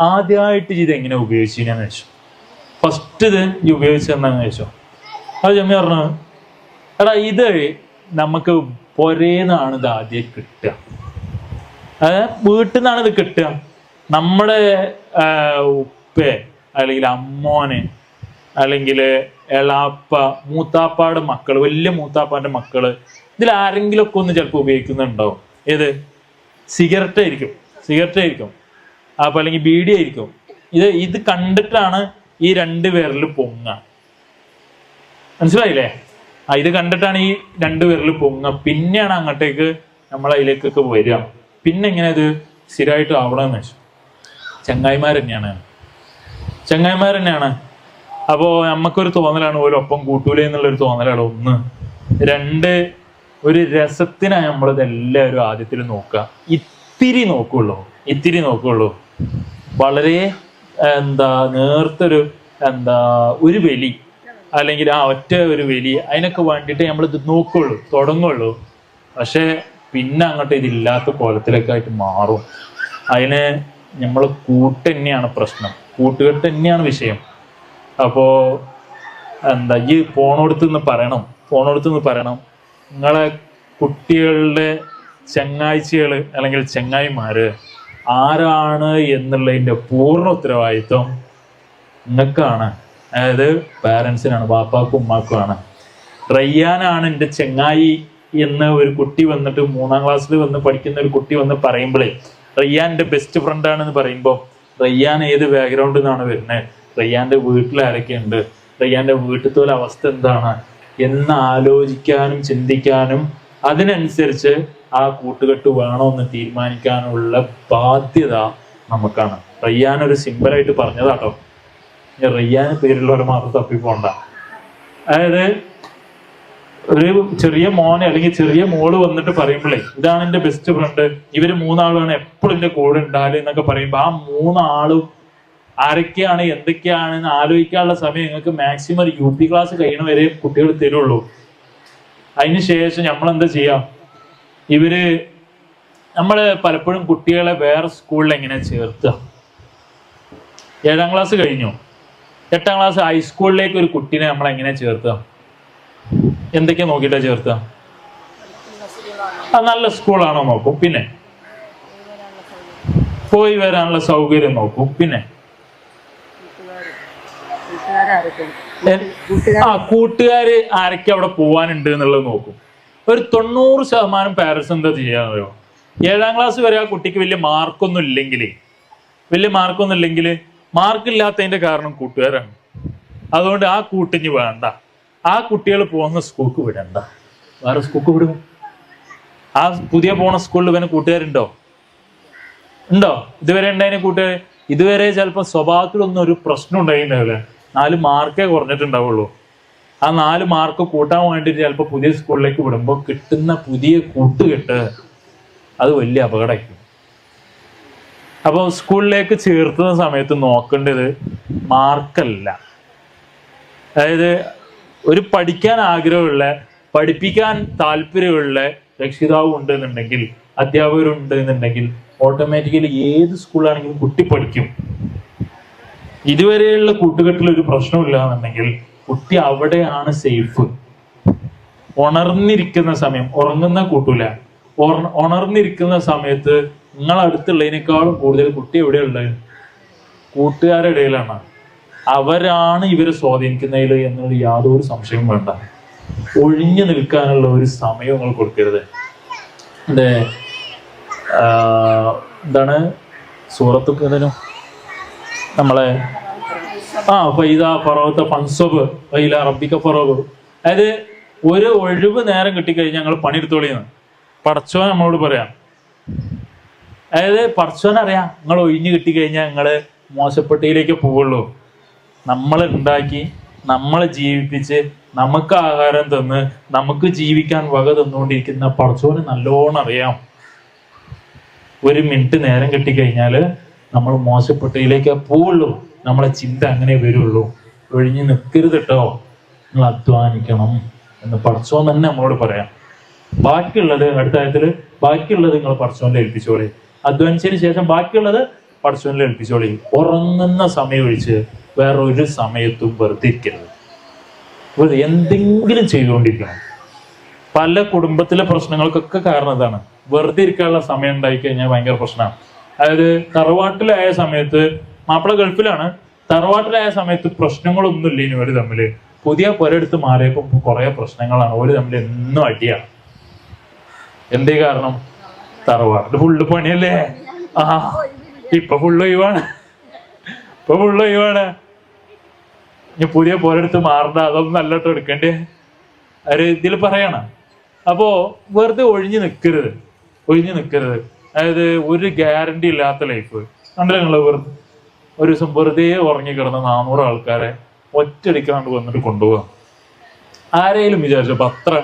ആദ്യമായിട്ട് ഇത് എങ്ങനെ ഉപയോഗിച്ചിനെന്ന് ചോദിച്ചു. ഫസ്റ്റ് ഇത് ഈ ഉപയോഗിച്ചെന്നാന്ന് ചോദിച്ചു. അത് ജമ്മി പറഞ്ഞു? എടാ ഇത് നമുക്ക് പൊരേന്നാണ് ഇത് ആദ്യം കിട്ടുക. അതായത് വീട്ടിൽ നിന്നാണ് ഇത് കിട്ടുക. നമ്മുടെ ഉപ്പേ അല്ലെങ്കിൽ അമ്മോന് അല്ലെങ്കിൽ എളാപ്പ മൂത്താപ്പാടെ മക്കൾ വലിയ മൂത്താപ്പാന്റെ മക്കൾ ഇതിൽ ആരെങ്കിലും ഒക്കെ ഒന്ന് ചിലപ്പോൾ ഉപയോഗിക്കുന്നുണ്ടാവും. ഏത്? സിഗരറ്റ് ആയിരിക്കും. സിഗരറ്റ് ആയിരിക്കും. അപ്പൊ അല്ലെങ്കിൽ ബീഡി ആയിരിക്കും. ഇത് ഇത് കണ്ടിട്ടാണ് ഈ രണ്ട് പേരിൽ പൊങ്ങ മനസ്സിലായില്ലേ? ആ ഇത് കണ്ടിട്ടാണ് ഈ രണ്ട് പേരിൽ പൊങ്ങ പിന്നെയാണ് അങ്ങോട്ടേക്ക് നമ്മൾ അതിലേക്കൊക്കെ വരിക. പിന്നെ എങ്ങനെ ഇത് സ്ഥിരമായിട്ട് ആവണമെന്ന് വെച്ചു. ചങ്ങായിമാർ തന്നെയാണ്. ചങ്ങായിമാർ തന്നെയാണ്. അപ്പോൾ നമുക്കൊരു തോന്നലാണ് ഒരു ഒപ്പം കൂട്ടൂലേ എന്നുള്ളൊരു തോന്നലാണ് ഒന്ന്. രണ്ട് ഒരു രസത്തിനാണ് നമ്മളിത് എല്ലാവരും ആദ്യത്തിൽ നോക്കുക. ഇത്തിരി നോക്കുള്ളൂ. ഇത്തിരി നോക്കുള്ളൂ. വളരെ എന്താ നേർത്തൊരു എന്താ ഒരു വെലി. അല്ലെങ്കിൽ ആ ഒറ്റ ഒരു വെലി. അതിനൊക്കെ വേണ്ടിയിട്ട് നമ്മൾ ഇത് നോക്കുള്ളൂ തുടങ്ങുള്ളൂ. പക്ഷേ പിന്നെ അങ്ങോട്ട് ഇതില്ലാത്ത കോലത്തിലൊക്കെ ആയിട്ട് മാറും. അതിന് നമ്മൾ കൂട്ട് തന്നെയാണ് പ്രശ്നം. കൂട്ടുകെട്ട് തന്നെയാണ് വിഷയം. അപ്പോൾ എന്താ ഈ ഫോണോടുത്ത് നിന്ന് പറയണം. ഫോണോടുത്ത് നിന്ന് പറയണം. നിങ്ങളെ കുട്ടികളുടെ ചങ്ങാഴ്ചകൾ അല്ലെങ്കിൽ ചങ്ങായിമാര് ആരാണ് എന്നുള്ളതിന്റെ പൂർണ ഉത്തരവാദിത്വം നിങ്ങൾക്കാണ്. അതായത് പാരൻസിനാണ് ബാപ്പാക്കും ഉമ്മാക്കുമാണ്. റയ്യാനാണ് എന്റെ ചെങ്ങായി എന്ന് ഒരു കുട്ടി വന്നിട്ട് മൂന്നാം ക്ലാസ്സിൽ വന്ന് പഠിക്കുന്ന ഒരു കുട്ടി വന്ന് പറയുമ്പോഴേ റയ്യാൻ എന്റെ ബെസ്റ്റ് ഫ്രണ്ട് ആണെന്ന് പറയുമ്പോൾ റയ്യാൻ ഏത് ബാക്ക്ഗ്രൗണ്ടിൽ നിന്നാണ് വരുന്നത് റയ്യാന്റെ വീട്ടിൽ ആരൊക്കെയുണ്ട്? റയ്യാന്റെ വീട്ടിലത്തെ അവസ്ഥ എന്താണ്? എന്ന് ആലോചിക്കാനും ചിന്തിക്കാനും അതിനനുസരിച്ച് ആ കൂട്ടുകെട്ട് വേണോ എന്ന് തീരുമാനിക്കാനുള്ള ബാധ്യത നമുക്കാണ്. റയ്യാൻ ഒരു സിമ്പിളായിട്ട് പറഞ്ഞതാട്ടോ. ഞാൻ റയ്യാന് പേരുള്ളവരെ മാത്രം തപ്പിപ്പോണ്ട അതായത് ഒരു ചെറിയ മോനെ അല്ലെങ്കിൽ ചെറിയ മോൾ വന്നിട്ട് പറയുമ്പോഴേ ഇതാണ് എന്റെ ബെസ്റ്റ് ഫ്രണ്ട് ഇവർ മൂന്നാളാണ് എപ്പോഴും എന്റെ കൂടെ ഉണ്ടാകും എന്നൊക്കെ പറയുമ്പോ ആ മൂന്നാളും ആരൊക്കെയാണ് എന്തൊക്കെയാണെന്ന് ആലോചിക്കാനുള്ള സമയം നിങ്ങൾക്ക് മാക്സിമം യു പി ക്ലാസ് കഴിയണ വരെ കുട്ടികൾ തരുള്ളൂ. അതിനുശേഷം നമ്മൾ എന്താ ചെയ്യാം? ഇവർ നമ്മൾ പലപ്പോഴും കുട്ടികളെ വേറെ സ്കൂളിൽ എങ്ങനെ ചേർത്തുക ഏഴാം ക്ലാസ് കഴിഞ്ഞു? എട്ടാം ക്ലാസ് ഹൈസ്കൂളിലേക്ക് ഒരു കുട്ടീനെ നമ്മൾ എങ്ങനെ ചേർത്തുക എന്തൊക്കെയാ നോക്കിയിട്ടാ ചേർത്തുക അത് നല്ല സ്കൂളാണോ നോക്കും പിന്നെ? പോയി വരാനുള്ള സൗകര്യം നോക്കും പിന്നെ? ആ കൂട്ടുകാര് ആരൊക്കെ അവിടെ പോവാനുണ്ട് എന്നുള്ളത് നോക്കും. ഒരു തൊണ്ണൂറ് ശതമാനം പാരൻസ് എന്താ ചെയ്യാന്നറിയോ ഏഴാം ക്ലാസ് വരെ ആ കുട്ടിക്ക് വലിയ മാർക്കൊന്നും ഇല്ലെങ്കിൽ വലിയ മാർക്കൊന്നും ഇല്ലെങ്കിൽ മാർക്കില്ലാത്തതിന്റെ കാരണം കൂട്ടുകാരാണ്. അതുകൊണ്ട് ആ കൂട്ടിന് വേണ്ട. ആ കുട്ടികൾ പോകുന്ന സ്കൂൾക്ക് വിടണ്ട. വേറെ സ്കൂൾക്ക് വിടും. ആ പുതിയ പോണ സ്കൂളിൽ ഇവന് കൂട്ടുകാരുണ്ടോ? ഉണ്ടോ? ഇതുവരെ ഉണ്ടായതിനെ കൂട്ടുകാർ ഇതുവരെ ചിലപ്പോൾ സ്വഭാവത്തിലൊന്നും ഒരു പ്രശ്നം ഉണ്ടായിരുന്നില്ല നാല് മാർക്കേ കുറഞ്ഞിട്ടുണ്ടാവുള്ളൂ. ആ നാല് മാർക്ക് കൂട്ടാൻ വേണ്ടിയിട്ട് ചിലപ്പോൾ പുതിയ സ്കൂളിലേക്ക് വിടുമ്പോൾ കിട്ടുന്ന പുതിയ കൂട്ടുകെട്ട് അത് വലിയ അപകടമായിരിക്കും. അപ്പോൾ സ്കൂളിലേക്ക് ചേർത്തുന്ന സമയത്ത് നോക്കേണ്ടത് മാർക്കല്ല. അതായത് ഒരു പഠിക്കാൻ ആഗ്രഹമുള്ള പഠിപ്പിക്കാൻ താല്പര്യമുള്ള രക്ഷിതാവ് ഉണ്ട് എന്നുണ്ടെങ്കിൽ അധ്യാപകരുണ്ട് എന്നുണ്ടെങ്കിൽ ഓട്ടോമാറ്റിക്കലി ഏത് സ്കൂളാണെങ്കിലും കുട്ടി പഠിക്കും. ഇതുവരെയുള്ള കൂട്ടുകെട്ടിൽ ഒരു പ്രശ്നമില്ല എന്നുണ്ടെങ്കിൽ കുട്ടി അവിടെയാണ് സേഫ് ഉണർന്നിരിക്കുന്ന സമയം ഉറങ്ങുന്ന കൂട്ടൂല. ഉണർന്നിരിക്കുന്ന സമയത്ത് നിങ്ങൾ അടുത്തുള്ളതിനേക്കാളും കൂടുതൽ കുട്ടി എവിടെയുള്ളത് കൂട്ടുകാരുടെ ഇടയിലാണ്. അവരാണ് ഇവരെ സ്വാധീനിക്കുന്നതിൽ എന്നുള്ള യാതൊരു സംശയവും വേണ്ട. ഒഴിഞ്ഞു നിൽക്കാനുള്ള ഒരു സമയം നിങ്ങൾ കൊടുക്കരുത്. അതെ എന്താണ്? സൂറത്ത് എന്തിനും? നമ്മളെ ആ ഫൈദ ഫറോത്ത ഫൻസബ് ഫൈല റബ്ബിക്ക ഫറോബ്. അതായത് ഒരു ഒഴിവ് നേരം കിട്ടിക്കഴിഞ്ഞാൽ ഞങ്ങൾ പണിയെടുത്തോളിന്ന് പറച്ചോൻ നമ്മളോട് പറയാം. അതായത് പറച്ചോൻ അറിയാം നിങ്ങൾ ഒഴിഞ്ഞു കിട്ടിക്കഴിഞ്ഞാൽ നിങ്ങൾ മോശപ്പെട്ടിയിലേക്ക് പോവുള്ളൂ. നമ്മൾ ഉണ്ടാക്കി നമ്മളെ ജീവിപ്പിച്ച് നമുക്ക് ആഹാരം തന്ന് നമുക്ക് ജീവിക്കാൻ വക തന്നുകൊണ്ടിരിക്കുന്ന പടച്ചോന് നല്ലോണം അറിയാം. ഒരു മിനിറ്റ് നേരം കിട്ടിക്കഴിഞ്ഞാൽ നമ്മൾ മോശപ്പെട്ടിയിലേക്ക് പോവുള്ളൂ. നമ്മളെ ചിന്ത അങ്ങനെ വരുള്ളൂ. ഒഴിഞ്ഞു നിൽക്കരുത് കേട്ടോ നിങ്ങൾ അധ്വാനിക്കണം എന്ന് പഠിച്ചോ തന്നെ നമ്മളോട് പറയാം. ബാക്കിയുള്ളത് അടുത്ത കാര്യത്തിൽ ബാക്കിയുള്ളത് നിങ്ങൾ പഠിച്ചോണ്ട് ഏൽപ്പിച്ചോളി. അധ്വാനിച്ചതിന് ശേഷം ബാക്കിയുള്ളത് പഠിച്ചോണ്ട് ഏൽപ്പിച്ചോളി. ഉറങ്ങുന്ന സമയം ഒഴിച്ച് വേറെ ഒരു സമയത്തും വെറുതെ ഇരിക്കരുത് വെറുതെ എന്തെങ്കിലും ചെയ്തുകൊണ്ടിരിക്കണം. പല കുടുംബത്തിലെ പ്രശ്നങ്ങൾക്കൊക്കെ കാരണം ഇതാണ്. വെറുതെ ഇരിക്കാനുള്ള സമയം ഉണ്ടായി കഴിഞ്ഞാൽ ഭയങ്കര പ്രശ്നമാണ്. അതായത് തറവാട്ടിലായ സമയത്ത് മാപ്പിള ഗൾഫിലാണ്. തറവാട്ടിലായ സമയത്ത് പ്രശ്നങ്ങളൊന്നുമില്ല ഇനി ഒരു തമ്മിൽ. പുതിയ പുരടുത്ത് മാറിയപ്പോ കുറെ പ്രശ്നങ്ങളാണ്. ഒരു തമ്മിൽ എന്നും അടിയാണ് എന്തേ കാരണം? തറവാട്ടിൽ ഫുള്ള് പണിയല്ലേ? ആ ഇപ്പൊ ഫുള്ള് ഒഴിവാണ്. ഇപ്പൊ ഫുള്ള് ഒഴിവാണ്. ഇനി പുതിയ പോരെടുത്ത് മാറണ്ട. അതൊന്നും നല്ലോട്ട് എടുക്കണ്ടേ? ഒരു ഇതിൽ പറയണം. അപ്പോ വെറുതെ ഒഴിഞ്ഞു നിൽക്കരുത് ഒഴിഞ്ഞു നിൽക്കരുത് അതായത് ഒരു ഗ്യാരണ്ടി ഇല്ലാത്ത ലൈഫ് കണ്ടില്ല നിങ്ങൾ? വെറുതെ ഒരു ദിവസം വെറുതെ ഉറങ്ങി കിടന്ന നാനൂറ് ആൾക്കാരെ ഒറ്റടിക്കാണ്ട് വന്നിട്ട് കൊണ്ടുപോകാം ആരെങ്കിലും വിചാരിച്ചപ്പോ അത്ര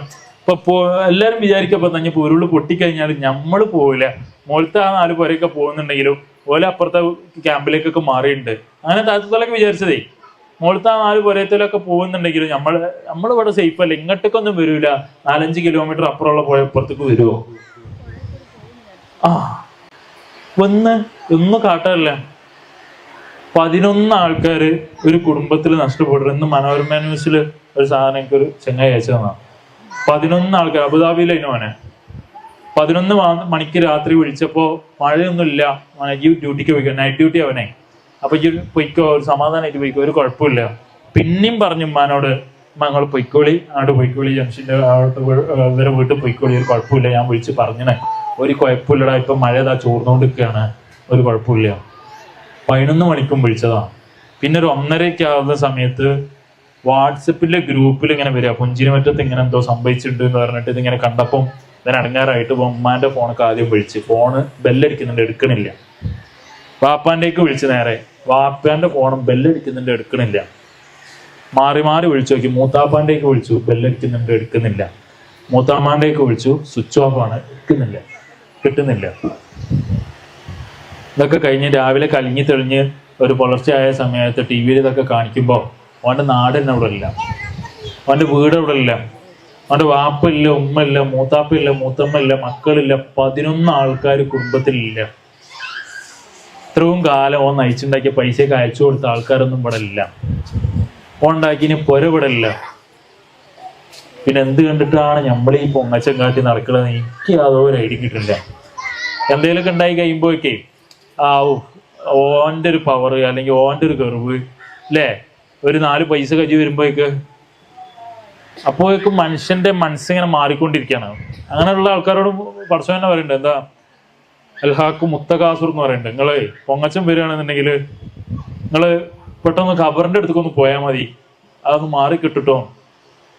ഇപ്പൊ എല്ലാരും വിചാരിക്കപ്പോ തന്നെ ഉരുൾ പൊട്ടിക്കഴിഞ്ഞാൽ നമ്മൾ പോവില്ല. മുകളിലത്തെ ആ നാല് പേരൊക്കെ പോകുന്നുണ്ടെങ്കിലും ഓലെ അപ്പുറത്തെ ക്യാമ്പിലേക്കൊക്കെ മാറിയിട്ടുണ്ട്. അങ്ങനെ താഴത്തോലൊക്കെ വിചാരിച്ചതേ മുകളിലത്തെ ആ നാല് പുരയത്തിലൊക്കെ പോകുന്നുണ്ടെങ്കിലും നമ്മൾ നമ്മളിവിടെ സേഫ് അല്ല? ഇങ്ങോട്ടേക്കൊന്നും വരൂല. നാലഞ്ച് കിലോമീറ്റർ അപ്പുറമുള്ള പോയ അപ്പുറത്തേക്ക് വരുമോ ആ ഒന്നും കാട്ടല്ല പതിനൊന്ന് ആൾക്കാർ ഒരു കുടുംബത്തിൽ നഷ്ടപ്പെട്ടു. ഇന്ന് മനോരമ ന്യൂസിൽ ഒരു സാധനം എനിക്ക് ഒരു ചെങ്ങായി അയച്ചു തന്നാ. പതിനൊന്ന് ആൾക്കാർ അബുദാബിയിലെ മോനെ. പതിനൊന്ന് മണിക്ക് രാത്രി വിളിച്ചപ്പോ മഴയൊന്നുമില്ല മോനെ ഈ ഡ്യൂട്ടിക്ക് പോയിക്കോ. നൈറ്റ് ഡ്യൂട്ടി അവനെ അപ്പൊ ഈ പൊയ്ക്കോ ഒരു സമാധാനമായിട്ട് പോയിക്കോ ഒരു കുഴപ്പമില്ല. പിന്നെയും പറഞ്ഞു ഉമ്മാനോട് ഞങ്ങൾ പൊയ്ക്കോളി. അങ്ങോട്ട് പൊയ്ക്കോളി. ജംഷിന്റെ അവിടുത്തെ ഇവരെ വീട്ടിൽ പൊയ്ക്കോളി. ഒരു കുഴപ്പമില്ല. ഞാൻ വിളിച്ച് പറഞ്ഞേ ഒരു കുഴപ്പമില്ലടാ. ഇപ്പൊ മഴ ഇതാ ചോർന്നുകൊണ്ട് നിൽക്കുകയാണ് ഒരു കുഴപ്പമില്ല. പതിനൊന്ന് മണിക്കും വിളിച്ചതാ. പിന്നെ ഒരു ഒന്നരയ്ക്ക് ആവുന്ന സമയത്ത് വാട്സപ്പിലെ ഗ്രൂപ്പിൽ ഇങ്ങനെ വരിക. പുഞ്ചിരിമറ്റത്ത് ഇങ്ങനെ എന്തോ സംഭവിച്ചിട്ടുണ്ട് എന്ന് പറഞ്ഞിട്ട് ഇതിങ്ങനെ കണ്ടപ്പം ഞാൻ അടങ്ങാറായിട്ട് ഉമ്മാന്റെ ഫോണൊക്കെ ആദ്യം വിളിച്ച്. ഫോണ് ബെല്ലടിക്കുന്നുണ്ട് എടുക്കണില്ല. വാപ്പാന്റേക്ക് വിളിച്ച് നേരെ. വാപ്പാന്റെ ഫോണും ബെല്ലടിക്കുന്നുണ്ട് എടുക്കണില്ല. മാറി മാറി വിളിച്ചു നോക്കി. മൂത്താപ്പാന്റേക്ക് വിളിച്ചു ബെല്ലടിക്കുന്നുണ്ട് എടുക്കുന്നില്ല. മൂത്താമ്മാന്റേക്ക് വിളിച്ചു സ്വിച്ച് ഓഫ് ആണ് എടുക്കുന്നില്ല. കിട്ടുന്നില്ല. ഇതൊക്കെ കഴിഞ്ഞ് രാവിലെ കലിഞ്ഞു തെളിഞ്ഞ് ഒരു പുലർച്ചയായ സമയത്ത് ടി വിയിൽ ഇതൊക്കെ കാണിക്കുമ്പോൾ അവന്റെ നാട് തന്നെ അവിടെ ഇല്ല. അവന്റെ വീട് അവിടെ ഇല്ല. അവന്റെ വാപ്പില്ല ഉമ്മയില്ല മൂത്താപ്പില്ല മൂത്തമ്മയില്ല മക്കളില്ല പതിനൊന്ന് ആൾക്കാർ കുടുംബത്തിലില്ല. ഇത്രയും കാലം ഓൻ നയിച്ചുണ്ടാക്കിയ പൈസയൊക്കെ അയച്ചു കൊടുത്ത ആൾക്കാരൊന്നും ഇവിടെ ഇല്ല. ഓൻ ഉണ്ടാക്കിന് പുര ഇവിടെ ഇല്ല. പിന്നെ എന്ത് കണ്ടിട്ടാണ് നമ്മൾ ഈ പൊങ്ങച്ചം കാട്ടി നടക്കുന്നത് എനിക്ക് യാതൊരു ഐഡിയ കിട്ടില്ല എന്തെങ്കിലുമൊക്കെ ഉണ്ടായി കഴിയുമ്പോഴേക്കേ ആ ഓന്റെ ഒരു പവർ അല്ലെങ്കിൽ ഓന്റെ ഒരു കറിവ് അല്ലേ ഒരു നാല് പൈസ കജി വരുമ്പോഴേക്ക് അപ്പോഴേക്കും മനുഷ്യന്റെ മനസ്സിങ്ങനെ മാറിക്കൊണ്ടിരിക്കുകയാണ്. അങ്ങനെയുള്ള ആൾക്കാരോട് പഠിച്ചു തന്നെ പറയുന്നുണ്ട് എന്താ? അൽഹാക്ക് മുത്തകാസുർ എന്ന് പറയുന്നുണ്ട് നിങ്ങൾ പൊങ്ങച്ചം വരികയാണെന്നുണ്ടെങ്കിൽ നിങ്ങൾ പെട്ടെന്ന് ഖബറിന്റെ അടുത്തേക്കൊന്ന് പോയാൽ മതി. അതൊന്ന് മാറി കിട്ടിട്ടോ.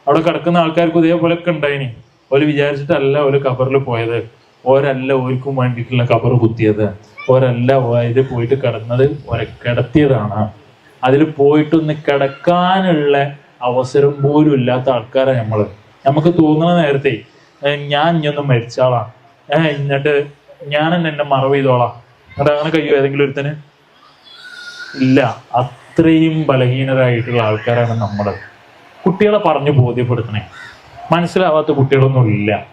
അവിടെ കിടക്കുന്ന ആൾക്കാർക്ക് ഇതേപോലെ ഒക്കെ ഉണ്ടായിനി. ഓര് വിചാരിച്ചിട്ടല്ല ഒരു ഖബറിൽ പോയത്. ഓരല്ല ഓർക്കും വേണ്ടിയിട്ടുള്ള ഖബർ കുത്തിയത്. ഓരല്ല അതിൽ പോയിട്ട് കിടന്നത് ഒരെ കിടത്തിയതാണ് അതിൽ പോയിട്ടൊന്ന് കിടക്കാനുള്ള അവസരം പോലും ഇല്ലാത്ത ആൾക്കാരാണ് നമ്മൾ നമുക്ക് തോന്നുന്ന നേരത്തെ ഞാൻ ഇനിയൊന്ന് മരിച്ചാളാ ഏഹ് എന്നിട്ട് ഞാൻ തന്നെ എന്നെ മറവ് ചെയ്തോളാം. എന്നിട്ട് അങ്ങനെ കഴിയും ഏതെങ്കിലും ഒരുത്തന്? ഇല്ല അത്രയും ബലഹീനരായിട്ടുള്ള ആൾക്കാരാണ് നമ്മൾ കുട്ടികളെ പറഞ്ഞു ബോധ്യപ്പെടുത്തണേ. മനസ്സിലാവാത്ത കുട്ടികളൊന്നും ഇല്ല.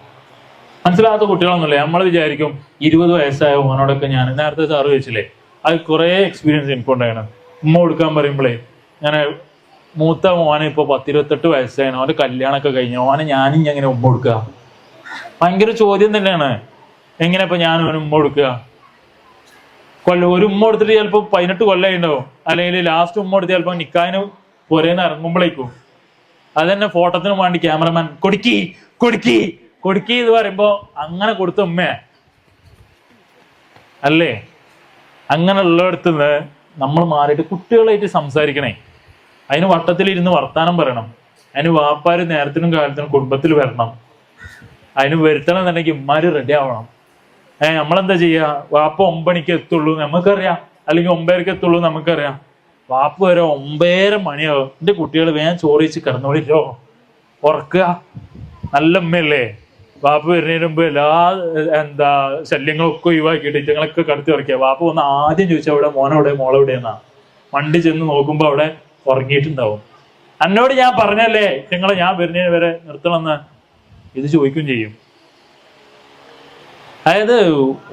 മനസ്സിലാവാത്ത കുട്ടികളൊന്നുമില്ല? നമ്മൾ വിചാരിക്കും ഇരുപത് വയസ്സായ ഓനോടൊക്കെ ഞാൻ നേരത്തെ സാറ് ചോദിച്ചില്ലേ? അത് കുറേ എക്സ്പീരിയൻസ് എനിക്കുണ്ടായിരുന്നു ഉമ്മ കൊടുക്കാൻ പറയുമ്പോഴേ ഞാൻ മൂത്ത മോനെ ഇപ്പൊ പത്തിരുപത്തെട്ട് വയസ്സായിരുന്നു അവന്റെ കല്യാണമൊക്കെ കഴിഞ്ഞു ഓനെ ഞാനും എങ്ങനെ ഉമ്മ കൊടുക്കുക ഭയങ്കര ചോദ്യം തന്നെയാണ്. എങ്ങനെ ഇപ്പൊ ഞാൻ അവന് ഉമ്മ കൊടുക്കുക കൊല്ല ഒരു ഉമ്മ കൊടുത്തിട്ട് ചിലപ്പോൾ പതിനെട്ട് കൊല്ലമുണ്ടാവും അല്ലെങ്കിൽ ലാസ്റ്റ് ഉമ്മ കൊടുത്ത് ചിലപ്പോൾ നിക്കാനും പുരേന്ന് ഇറങ്ങുമ്പോഴേക്കും അത് തന്നെ ഫോട്ടോത്തിന് വേണ്ടി ക്യാമറമാൻ കൊടുക്കി കൊടുക്കി. കൊടുക്കി എന്ന് പറയുമ്പോ അങ്ങനെ കൊടുത്ത ഉമ്മയാ അല്ലേ? അങ്ങനെ ഉള്ളിടത്ത് നിന്ന് നമ്മൾ മാറിയിട്ട് കുട്ടികളായിട്ട് സംസാരിക്കണേ. അതിന് വട്ടത്തിലിരുന്ന് വർത്താനം പറയണം. അതിന് വാപ്പാര് നേരത്തിനും കാലത്തിനും കുടുംബത്തിൽ വരണം. അതിന് വരുത്തണം എന്നുണ്ടെങ്കിൽ ഉമ്മാര് റെഡി ആവണം. ഏഹ് നമ്മളെന്താ ചെയ്യുക വാപ്പ ഒമ്പണിക്ക് എത്തുള്ളൂ നമുക്കറിയാം. അല്ലെങ്കിൽ ഒമ്പതരക്ക് എത്തുള്ളൂ നമുക്കറിയാം. വാപ്പ വരെ ഒമ്പതര മണിയാവും. എന്റെ കുട്ടികൾ വേഗം ചോറിച്ച് കിടന്നോളിരോ ഉറക്കുക. നല്ല ഉമ്മയല്ലേ? വാപ്പ വരുന്നതിന് മുമ്പ് എല്ലാ എന്താ ശല്യങ്ങളൊക്കെ ഒഴിവാക്കിയിട്ട് ഇറ്റങ്ങളൊക്കെ കടത്തി ഉറക്കിയ. വാപ്പ വന്ന് ആദ്യം ചോദിച്ചാൽ അവിടെ മോനെവിടെ മോളെവിടെയെന്നാ വണ്ടി ചെന്ന് നോക്കുമ്പോ അവിടെ ഉറങ്ങിയിട്ടുണ്ടാവും. എന്നോട് ഞാൻ പറഞ്ഞല്ലേ ഇറ്റങ്ങളെ ഞാൻ വരുന്നതിന് വരെ നിർത്തണമെന്ന്. ഇത് ചോദിക്കും ചെയ്യും. അതായത്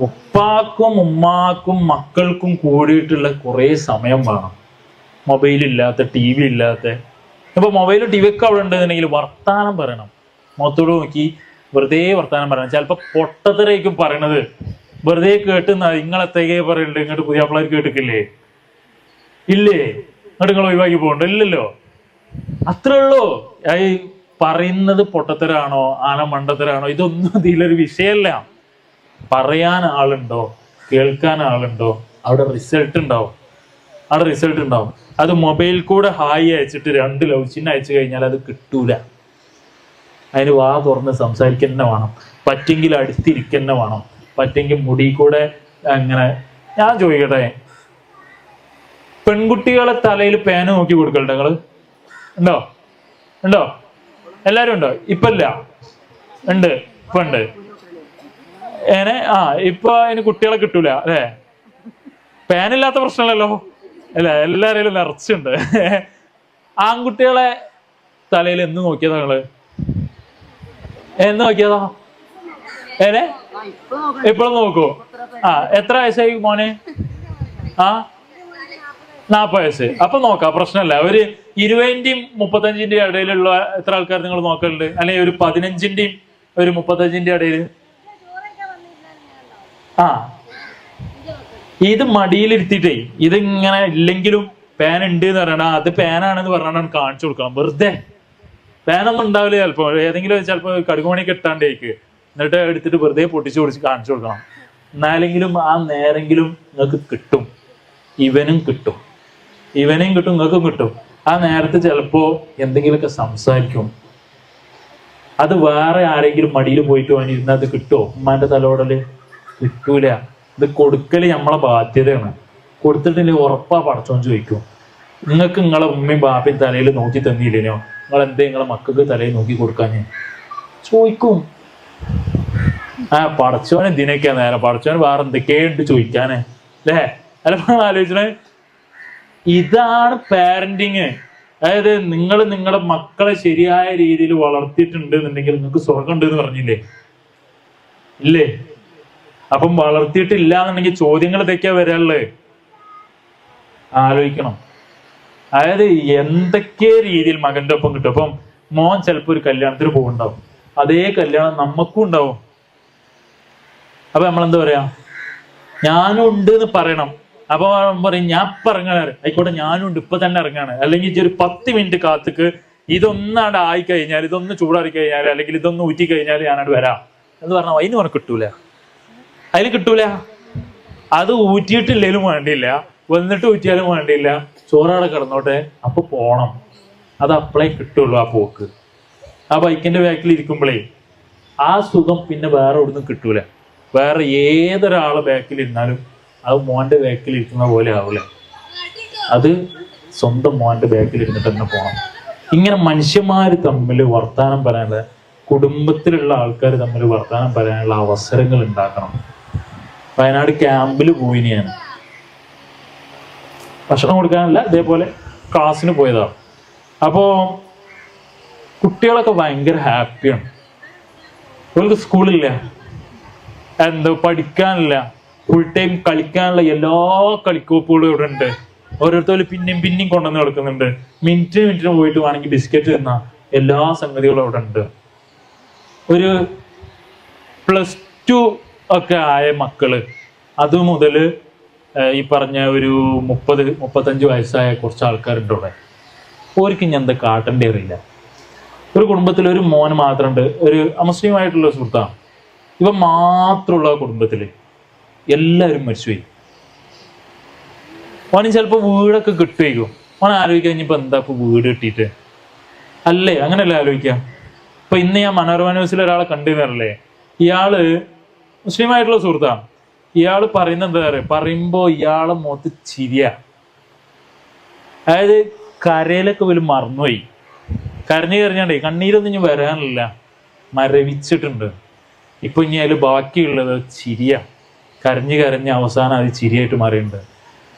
ഉപ്പാക്കും ഉമ്മാക്കും മക്കൾക്കും കൂടിയിട്ടുള്ള കുറേ സമയം വേണം. മൊബൈൽ ഇല്ലാത്ത ടി വി ഇല്ലാത്ത. ഇപ്പൊ മൊബൈലും ടി വി ഒക്കെ അവിടെ ഉണ്ടെന്നുണ്ടെങ്കിൽ വർത്താനം പറയണം. മുഖത്തോട് നോക്കി വെറുതെ വർത്താനം പറയണം. ചിലപ്പോൾ പൊട്ടത്തരേക്കും പറയണത്. വെറുതെ കേട്ട് നിങ്ങളെത്തേക്കേ പറയുന്നുണ്ട് ഇങ്ങോട്ട് പുതിയ പിള്ളേർ കേട്ടിട്ടില്ലേ? ഇല്ലേ? ഇങ്ങോട്ട് നിങ്ങൾ ഒഴിവാക്കി പോകണ്ടോ. ഇല്ലല്ലോ. അത്രേ ഉള്ളൂ. ഈ പറയുന്നത് പൊട്ടത്തരാണോ ആന മണ്ടത്തരാണോ ഇതൊന്നും ഇതിലൊരു വിഷയമല്ല പറയാൻ ആളുണ്ടോ കേൾക്കാൻ ആളുണ്ടോ അവിടെ റിസൾട്ട് ഉണ്ടാവും. അവിടെ റിസൾട്ട് ഉണ്ടാവും. അത് മൊബൈൽ കൂടെ ഹായ് അയച്ചിട്ട് രണ്ട് ലവ് ചിഹ്നം അയച്ചു കഴിഞ്ഞാൽ അത് കിട്ടൂല. അതിന് വാ തുറന്ന് സംസാരിക്കുന്ന വേണം. പറ്റെങ്കിൽ അടുത്തിരിക്കുന്ന വേണം. പറ്റെങ്കിൽ മുടി കൂടെ അങ്ങനെ. ഞാൻ ചോദിക്കട്ടെ? പെൺകുട്ടികളെ തലയിൽ പേന നോക്കി കൊടുക്കട്ടെ നിങ്ങൾ? ഉണ്ടോ? ഉണ്ടോ? എല്ലാരും ഉണ്ടോ? ഇപ്പൊ ഇല്ല. ഉണ്ട്. ഇപ്പൊ ഉണ്ട്. ഏനെ? ആ ഇപ്പൊ അതിന് കുട്ടികളെ കിട്ടൂല. അല്ലേ? പേനില്ലാത്ത പ്രശ്നമല്ലല്ലോ. അല്ല? എല്ലാവരും നിറച്ചുണ്ട്. ആൺകുട്ടികളെ തലയിൽ എന്ന് നോക്കിയതാ നിങ്ങൾ? എന്ന് നോക്കിയതാ? ഏനെ? ഇപ്പോഴും നോക്കൂ. ആ എത്ര വയസ്സായി മോനെ? ആ? നാപ്പത് വയസ്സ്. അപ്പൊ നോക്കാം പ്രശ്നമല്ല ഒരു ഇരുപതിന്റെയും മുപ്പത്തഞ്ചിന്റെയും ഇടയിലുള്ള എത്ര ആൾക്കാർ നിങ്ങൾ നോക്കലുണ്ട്? അല്ലെങ്കിൽ ഒരു പതിനഞ്ചിന്റെയും ഒരു മുപ്പത്തഞ്ചിന്റെ ഇടയിൽ? ആ. ഇത് മടിയിലിരുത്തിട്ടേ ഇതിങ്ങനെ ഇല്ലെങ്കിലും പാൻ ഉണ്ട് എന്ന് പറയണ. അത് പാനാണെന്ന് പറഞ്ഞാണ് കാണിച്ചു കൊടുക്കണം. വെറുതെ. പാനൊന്നും ഉണ്ടാവില്ല ചിലപ്പോ. ഏതെങ്കിലും ചിലപ്പോ കടുകുമണിയൊക്കെ ഇട്ടാണ്ടേക്ക് എന്നിട്ട് എടുത്തിട്ട് വെറുതെ പൊട്ടിച്ചു പൊടിച്ച് കാണിച്ചു കൊടുക്കണം. എന്നാലെങ്കിലും ആ നേരെങ്കിലും നിങ്ങൾക്ക് കിട്ടും. ഇവനും കിട്ടും. ഇവനെയും കിട്ടും നിങ്ങൾക്കും കിട്ടും. ആ നേരത്തെ ചിലപ്പോ എന്തെങ്കിലുമൊക്കെ സംസാരിക്കും. അത് വേറെ ആരെങ്കിലും മടിയിൽ പോയിട്ട് വേണ്ടിയിരുന്ന അത് കിട്ടുമോ ഉമ്മാന്റെ തലോടൽ? കിട്ടൂല. ഇത് കൊടുക്കൽ നമ്മളെ ബാധ്യതയാണ്. കൊടുത്തിട്ടില്ലെങ്കിൽ ഉറപ്പാ പടച്ചോൻ ചോദിക്കും. നിങ്ങൾക്ക് നിങ്ങളെ ഉമ്മയും ബാപ്പയും തലയിൽ നോക്കി തന്നില്ലേനോ? നിങ്ങൾ എന്തേ നിങ്ങളെ മക്കൾക്ക് തലയിൽ നോക്കി കൊടുക്കാൻ ചോദിക്കും. ആ പടച്ചോൻ എന്തിനൊക്കെയാ നേരെ. പടച്ചോൻ വേറെ എന്തൊക്കെയുണ്ട് ചോദിക്കാനേ. അല്ലേ? അല്ല ആലോചിച്ചേ ഇതാണ് പാരന്റിങ് അതായത് നിങ്ങൾ നിങ്ങളുടെ മക്കളെ ശരിയായ രീതിയിൽ വളർത്തിയിട്ടുണ്ട് എന്നുണ്ടെങ്കിൽ നിങ്ങൾക്ക് സ്വർഗം ഉണ്ട് എന്ന് പറഞ്ഞില്ലേ? ഇല്ലേ? അപ്പം വളർത്തിയിട്ടില്ല എന്നുണ്ടെങ്കിൽ ചോദ്യങ്ങൾ ഇതൊക്കെയാ വരാനുള്ളത്? ആലോചിക്കണം. അതായത് എന്തൊക്കെ രീതിയിൽ മകന്റെ ഒപ്പം കിട്ടും. അപ്പം മോൻ ചിലപ്പോ ഒരു കല്യാണത്തിന് പോകുന്നുണ്ടാവും. അതേ കല്യാണം നമുക്കും ഉണ്ടാവും. അപ്പൊ നമ്മൾ എന്താ പറയാ? ഞാനും ഉണ്ട് എന്ന് പറയണം. അപ്പൊ പറയും ഞാൻ ഇറങ്ങാണ് ആയിക്കോട്ടെ ഞാനും ഉണ്ട് ഇപ്പൊ തന്നെ ഇറങ്ങാണ്. അല്ലെങ്കിൽ ഒരു പത്ത് മിനിറ്റ് കാത്തുക്ക് ഇതൊന്നാണ്ട് ആയി കഴിഞ്ഞാൽ ഇതൊന്ന് ചൂടാറി കഴിഞ്ഞാൽ അല്ലെങ്കിൽ ഇതൊന്ന് ഊറ്റി കഴിഞ്ഞാൽ ഞാനവിടെ വരാം. എന്ന് പറഞ്ഞാൽ അതിന് പറഞ്ഞ കിട്ടൂല. അതിൽ കിട്ടൂല. അത് ഊറ്റിയിട്ടില്ലേലും വേണ്ടിയില്ല വന്നിട്ട് ഊറ്റിയാലും വേണ്ടിയില്ല. ചോറാടെ കിടന്നോട്ടെ അപ്പൊ പോണം. അത് അപ്പളേ കിട്ടുള്ളൂ ആ പോക്ക്. ആ ബൈക്കിന്റെ ബാക്കിൽ ഇരിക്കുമ്പോഴേ ആ സുഖം പിന്നെ വേറെ ഒന്നും കിട്ടൂല. വേറെ ഏതൊരാളെ ബാക്കിൽ ഇരുന്നാലും അത് മോന്റെ ബാക്കിൽ ഇരിക്കുന്ന പോലെ ആവൂല. അത് സ്വന്തം മോന്റെ ബാക്കിൽ ഇരുന്നിട്ട് തന്നെ പോണം. ഇങ്ങനെ മനുഷ്യന്മാർ തമ്മിൽ വർത്താനം പറയാനുള്ള കുടുംബത്തിലുള്ള ആൾക്കാർ തമ്മിൽ വർത്താനം പറയാനുള്ള അവസരങ്ങൾ ഉണ്ടാക്കണം. വയനാട് ക്യാമ്പിൽ പോയി ഞാൻ. ഭക്ഷണം കൊടുക്കാനല്ല ഇതേപോലെ ക്ലാസ്സിന് പോയതാണ്. അപ്പോൾ കുട്ടികളൊക്കെ ഭയങ്കര ഹാപ്പിയാണ് അവർക്ക് സ്കൂളില്ല. എന്തോ പഠിക്കാനില്ല. ഫുൾ ടൈം കളിക്കാനുള്ള എല്ലാ കളിക്കോപ്പുകളും ഇവിടെ ഉണ്ട് ഓരോരുത്തരും പിന്നെയും പിന്നെയും കൊണ്ടുവന്ന് കൊടുക്കുന്നുണ്ട് മിനിറ്റിന് മിനിറ്റിന് പോയിട്ട് വേണമെങ്കിൽ ബിസ്ക്കറ്റ് തന്ന. എല്ലാ സംഗതികളും അവിടെ ഉണ്ട് ഒരു പ്ലസ് ടു ഒക്കെ ആയ മക്കൾ. അത് മുതൽ ഈ പറഞ്ഞ ഒരു മുപ്പത് മുപ്പത്തഞ്ച് വയസ്സായ കുറച്ച് ആൾക്കാരുണ്ട് ഇവിടെ. ഓർക്ക് ഞാൻ എന്താ കാട്ടേണ്ടി അറിയില്ല. ഒരു കുടുംബത്തിൽ ഒരു മോൻ മാത്രമുണ്ട്. ഒരു അമുസ്ലിമായിട്ടുള്ള സുഹൃത്താണ്. ഇവ മാത്രമുള്ള കുടുംബത്തിൽ എല്ലാവരും മരിച്ചുപോയി. ഓന് ചിലപ്പോൾ വീടൊക്കെ കിട്ടുമായിരിക്കും ഓൻ ആലോചിക്കാൻ ഇനിയിപ്പോൾ എന്താ ഇപ്പോൾ വീട് കിട്ടിയിട്ട്? അല്ലേ? അങ്ങനെയല്ല ആലോചിക്കുക. ഇപ്പൊ ഇന്ന് ഞാൻ മനോരമ ന്യൂസിൽ ഒരാളെ കണ്ടുവരല്ലേ ഇയാൾ മുസ്ലിമായിട്ടുള്ള സുഹൃത്താണ്. ഇയാൾ പറയുന്ന എന്താ പറയുക പറയുമ്പോൾ ഇയാളെ മുഖത്ത് ചിരിയ. അതായത് കരയിലൊക്കെ വലിയ മറന്നുപോയി. കരഞ്ഞു കരഞ്ഞാണ്ടേ കണ്ണീരൊന്നും ഇനി വരാനില്ല. മരവിച്ചിട്ടുണ്ട്. ഇപ്പൊ ഇനി അതിൽ ബാക്കിയുള്ളത് ചിരിയ. കരഞ്ഞ് കരഞ്ഞ് അവസാനം അത് ചിരിയായിട്ട് മാറിയിട്ടുണ്ട്.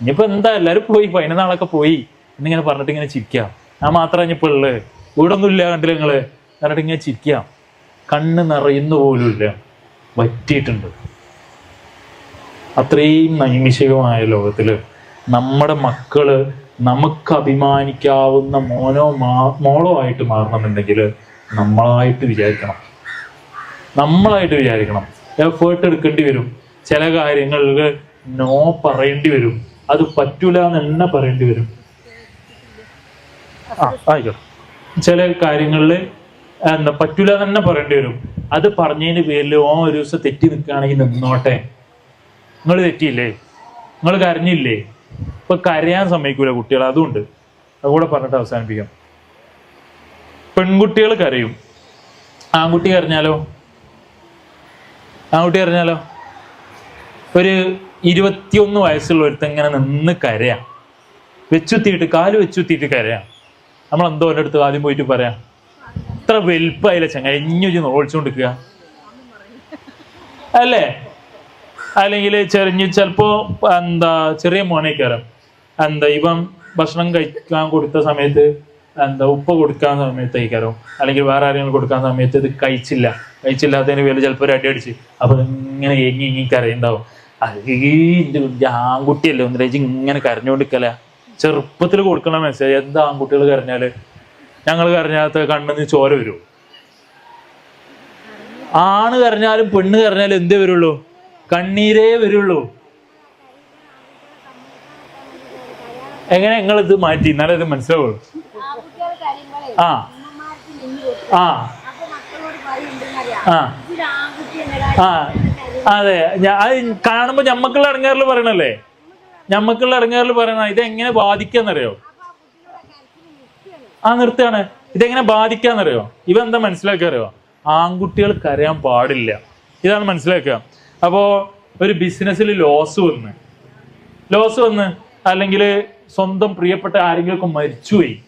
ഇനിയിപ്പോ എന്താ? എല്ലാവരും പോയി പതിനൊന്നാളൊക്കെ പോയി. എന്നിങ്ങനെ പറഞ്ഞിട്ട് ഇങ്ങനെ ചിരിക്കാം. ഞാൻ മാത്രമേ ഇനിയിപ്പോ ഉള്ളത് ഇവിടെ ഇല്ല കണ്ടില്ല നിങ്ങൾ? പറഞ്ഞിട്ട് ഇങ്ങനെ ചിരിക്കാം. കണ്ണ് നിറയുന്ന പോലും ഇല്ല. വറ്റിയിട്ടുണ്ട്. അത്രയും നൈമിഷികമായ ലോകത്തിൽ നമ്മുടെ മക്കൾ നമുക്ക് അഭിമാനിക്കാവുന്ന മോനോ മാ മോളോ ആയിട്ട് മാറണമെന്നുണ്ടെങ്കിൽ നമ്മളായിട്ട് വിചാരിക്കണം. നമ്മളായിട്ട് വിചാരിക്കണം. എഫേർട്ട് എടുക്കേണ്ടി വരും. ചില കാര്യങ്ങളിൽ നോ പറയേണ്ടി വരും. അത് പറ്റൂല എന്ന് തന്നെ പറയേണ്ടി വരും. ആ ആയിക്കോട്ടെ. ചില കാര്യങ്ങളിൽ എന്താ പറ്റൂല തന്നെ പറയേണ്ടി വരും. അത് പറഞ്ഞതിന് പേരിൽ ഓ ഒരു ദിവസം തെറ്റി നിൽക്കുകയാണെങ്കിൽ നിന്നോട്ടെ. നിങ്ങൾ തെറ്റിയില്ലേ? നിങ്ങൾ കരഞ്ഞില്ലേ? ഇപ്പൊ കരയാൻ സമ്മതിക്കൂല കുട്ടികൾ അതുകൊണ്ട് അതുകൂടെ പറഞ്ഞിട്ട് അവസാനിപ്പിക്കാം. പെൺകുട്ടികൾ കരയും. ആൺകുട്ടി കരഞ്ഞാലോ? ആൺകുട്ടി കരഞ്ഞാലോ? ഒരു ഇരുപത്തിയൊന്ന് വയസ്സുള്ള ഒരുത്തൻ ഇങ്ങനെ നിന്ന് കരയാം. വെച്ചുത്തിയിട്ട് കാൽ വെച്ചുത്തിയിട്ട് കരയാം. നമ്മൾ എന്തോ എന്റെ അടുത്ത് ആദ്യം പോയിട്ട് പറയാം ഇത്ര വലുപ്പമായില്ല ചങ്ങ എഞ്ഞു ഒഴിച്ചുകൊണ്ടിരിക്കുക അല്ലേ? അല്ലെങ്കിൽ ചെറിഞ്ഞ് ചിലപ്പോ എന്താ ചെറിയ മോനെ കയറാം എന്താ ഇവൻ ഭക്ഷണം കഴിക്കാൻ കൊടുത്ത സമയത്ത് എന്താ ഉപ്പ് കൊടുക്കാൻ സമയത്ത് കഴിക്കാരോ അല്ലെങ്കിൽ വേറെ ആരെങ്കിലും കൊടുക്കാൻ സമയത്ത് ഇത് കഴിച്ചില്ല. കഴിച്ചില്ലാത്തതിന് പേര് ചിലപ്പോൾ ഒരു അടി അടിച്ച് അപ്പൊ ഇങ്ങനെ എങ്ങി ഇങ്ങി കരയുണ്ടാവും. അത് ഇന്റെ ആൺകുട്ടിയല്ലേ ഒന്ന് രചി ഇങ്ങനെ കരഞ്ഞുകൊണ്ടിരിക്കല ചെറുപ്പത്തിൽ കൊടുക്കണ മെസ്സേജ് എന്താ ആൺകുട്ടികൾ കരഞ്ഞാൽ? ഞങ്ങൾ കരഞ്ഞാത്ത കണ്ണിന്ന് ചോര വരും? ആണ് കരഞ്ഞാലും പെണ്ണ് കരഞ്ഞാലും എന്തേ വരുള്ളൂ? കണ്ണീരേ വരുള്ളൂ. എങ്ങനെ നിങ്ങൾ ഇത് മാറ്റി? എന്നാലേ ഇത് മനസ്സിലാവുള്ളൂ. ആ. ആ. ആ. ആ. അതെ. അത് കാണുമ്പോ ഞമ്മക്കുള്ള ഇറങ്ങാറിൽ പറയണല്ലേ? ഞമ്മക്കുള്ള ഇറങ്ങാറിൽ പറയണ ഇതെങ്ങനെ ബാധിക്കാന്നറിയോ? ആ നിർത്തുകയാണ്. ഇതെങ്ങനെ ബാധിക്കാന്നറിയോ? ഇവ എന്താ മനസ്സിലാക്കിയറിയോ? ആൺകുട്ടികൾ കരയാൻ പാടില്ല. ഇതാണ് മനസ്സിലാക്കുക. അപ്പോ ഒരു ബിസിനസ്സിൽ ലോസ് വന്ന്. ലോസ് വന്ന് അല്ലെങ്കിൽ സ്വന്തം പ്രിയപ്പെട്ട ആരെങ്കിലും മരിച്ചുപോയി.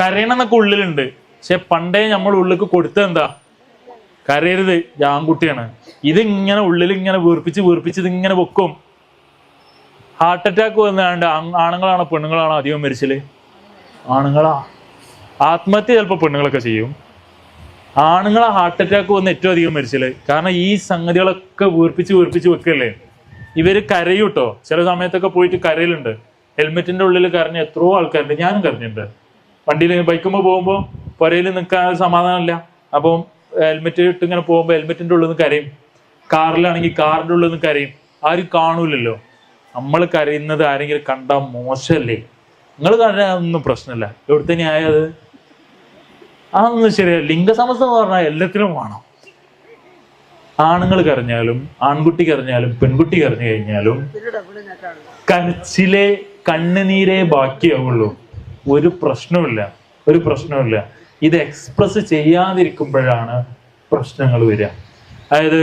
കരയണം എന്നൊക്കെ ഉള്ളിലുണ്ട്. പക്ഷെ പണ്ടേ നമ്മൾ ഉള്ളിൽ കൊടുത്തത് എന്താ? കരയരുത്. ഇത് ഇതിങ്ങനെ ഉള്ളിൽ ഇങ്ങനെ വീർപ്പിച്ച് വീർപ്പിച്ച് ഇതിങ്ങനെ വെക്കും. ഹാർട്ട് അറ്റാക്ക് വന്നാണ്ട് ആണുങ്ങളാണോ പെണ്ണുങ്ങളാണോ അധികം മരിച്ചൽ? ആണുങ്ങളാ. ആത്മഹത്യ ചിലപ്പോൾ പെണ്ണുങ്ങളൊക്കെ ചെയ്യും. ആണുങ്ങളെ ഹാർട്ട് അറ്റാക്ക് വന്ന് ഏറ്റവും അധികം മരിച്ചൽ കാരണം ഈ സംഗതികളൊക്കെ വീർപ്പിച്ച് വീർപ്പിച്ച് വെക്കല്ലേ ഇവർ കരയും കേട്ടോ ചില സമയത്തൊക്കെ പോയിട്ട് കരയിലുണ്ട്. ഹെൽമെറ്റിന്റെ ഉള്ളിൽ കരഞ്ഞ എത്രയോ ആൾക്കാരുണ്ട്. ഞാനും കരഞ്ഞിട്ടുണ്ട്. വണ്ടിയിൽ ബൈക്കുമ്പോൾ പോകുമ്പോൾ പുരയിൽ നിൽക്കാൻ സമാധാനമില്ല. അപ്പം ഹെൽമെറ്റ് ഇട്ട് ഇങ്ങനെ പോകുമ്പോൾ ഹെൽമെറ്റിന്റെ ഉള്ളിൽ നിന്ന് കരയും. കാറിലാണെങ്കിൽ കാറിന്റെ ഉള്ളിൽ നിന്ന് കരയും. ആരും കാണൂലല്ലോ. നമ്മൾ കരയുന്നത് ആരെങ്കിലും കണ്ടാൽ മോശമല്ലേ? നിങ്ങൾ കരയാനൊന്നും പ്രശ്നമില്ല. എവിടുത്തെ ന്യായം അത്? അതൊന്നും ശരിയല്ല ലിംഗസമസ്ത എന്ന് പറഞ്ഞാൽ എല്ലാത്തിനും വേണം. ആണുങ്ങൾ കരഞ്ഞാലും ആൺകുട്ടി കരഞ്ഞാലും പെൺകുട്ടി കരഞ്ഞു കഴിഞ്ഞാലും കരച്ചിലെ കണ്ണുനീരേ ബാക്കിയാവുള്ളൂ. ഒരു പ്രശ്നവുമില്ല. ഒരു പ്രശ്നവുമില്ല. ഇത് എക്സ്പ്രസ് ചെയ്യാതിരിക്കുമ്പോഴാണ് പ്രശ്നങ്ങൾ വരിക. അതായത്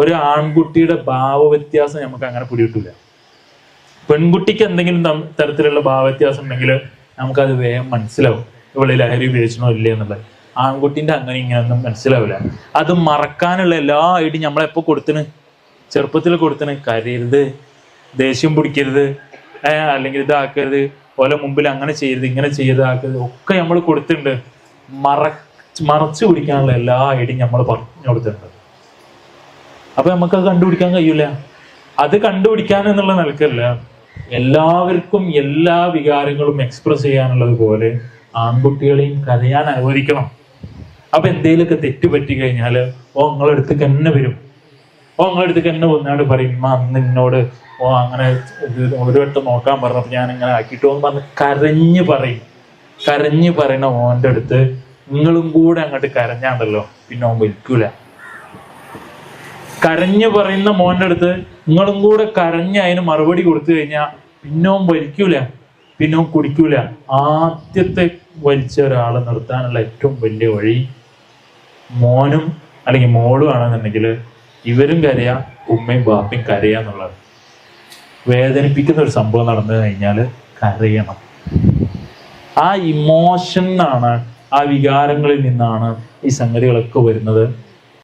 ഒരു ആൺകുട്ടിയുടെ ഭാവവ്യത്യാസം നമുക്ക് അങ്ങനെ പിടികിട്ടില്ല പെൺകുട്ടിക്ക് എന്തെങ്കിലും തരത്തിലുള്ള തരത്തിലുള്ള ഭാവവ്യത്യാസം ഉണ്ടെങ്കിൽ നമുക്കത് വേഗം മനസ്സിലാവും. ഇവൾ ലഹരി ഉപയോഗിച്ചണോ ഇല്ലേ എന്നുള്ളത്. ആൺകുട്ടിന്റെ അങ്ങനെ ഇങ്ങനെയൊന്നും മനസ്സിലാവില്ല. അത് മറക്കാനുള്ള എല്ലാ ഐഡിയും നമ്മളെപ്പോ കൊടുത്തിന് ചെറുപ്പത്തിൽ കൊടുത്തിന് കരയരുത് ദേഷ്യം പിടിക്കരുത് അല്ലെങ്കിൽ ഇതാക്കരുത്. ഓല മുമ്പിൽ അങ്ങനെ ചെയ്യരുത് ഇങ്ങനെ ചെയ്താക്കരുത് ഒക്കെ നമ്മൾ കൊടുത്തിട്ടുണ്ട്. മറ മറച്ചു പിടിക്കാനുള്ള എല്ലാ ഐഡിയും നമ്മൾ പറഞ്ഞു കൊടുത്തിട്ടുണ്ട്. അപ്പൊ നമുക്കത് കണ്ടുപിടിക്കാൻ കഴിയൂല. അത് കണ്ടുപിടിക്കാൻ എന്നുള്ള നിലക്കല്ല. എല്ലാവർക്കും എല്ലാ വികാരങ്ങളും എക്സ്പ്രസ് ചെയ്യാനുള്ളത് പോലെ ആൺകുട്ടികളെയും കരയാൻ അനുവദിക്കണം. അപ്പൊ എന്തെങ്കിലുമൊക്കെ തെറ്റ് പറ്റി കഴിഞ്ഞാൽ ഓ നിങ്ങളെ അടുത്തേക്ക് തന്നെ വരും. ഓ നിങ്ങളെ അടുത്തേക്ക് തന്നെ വന്നാണ്ട് പറയും "ഉമ്മ, അന്ന് എന്നോട് ഓ അങ്ങനെ ഒരു വട്ടം നോക്കാൻ പറഞ്ഞപ്പോ ഞാൻ ഇങ്ങനെ ആക്കിയിട്ടോ എന്ന് പറഞ്ഞ് കരഞ്ഞ് പറയും. കരഞ്ഞ് പറയണ ഓന്റെ അടുത്ത് നിങ്ങളും കൂടെ അങ്ങോട്ട് കരഞ്ഞാണ്ടല്ലോ. പിന്നെ ഓൻ വിൽക്കൂല. കരഞ്ഞു പറയുന്ന മോന്റെ അടുത്ത് നിങ്ങളും കൂടെ കരഞ്ഞ് അതിന് മറുപടി കൊടുത്തു കഴിഞ്ഞാൽ പിന്നോം വലിക്കൂല പിന്നോൻ കുടിക്കൂല. ആദ്യത്തെ വലിച്ച ഒരാളെ നിർത്താനുള്ള ഏറ്റവും വലിയ വഴി മോനും അല്ലെങ്കിൽ മോളും ആണെന്നുണ്ടെങ്കിൽ ഇവരും കരയാ ഉമ്മയും ബാപ്പയും കരയാന്നുള്ളത് വേദനിപ്പിക്കുന്ന ഒരു സംഭവം നടന്നു കഴിഞ്ഞാൽ കരയണം. ആ ഇമോഷൻ ഇമോഷനാണ് ആ വികാരങ്ങളിൽ നിന്നാണ് ഈ സംഗതികളൊക്കെ വരുന്നത്.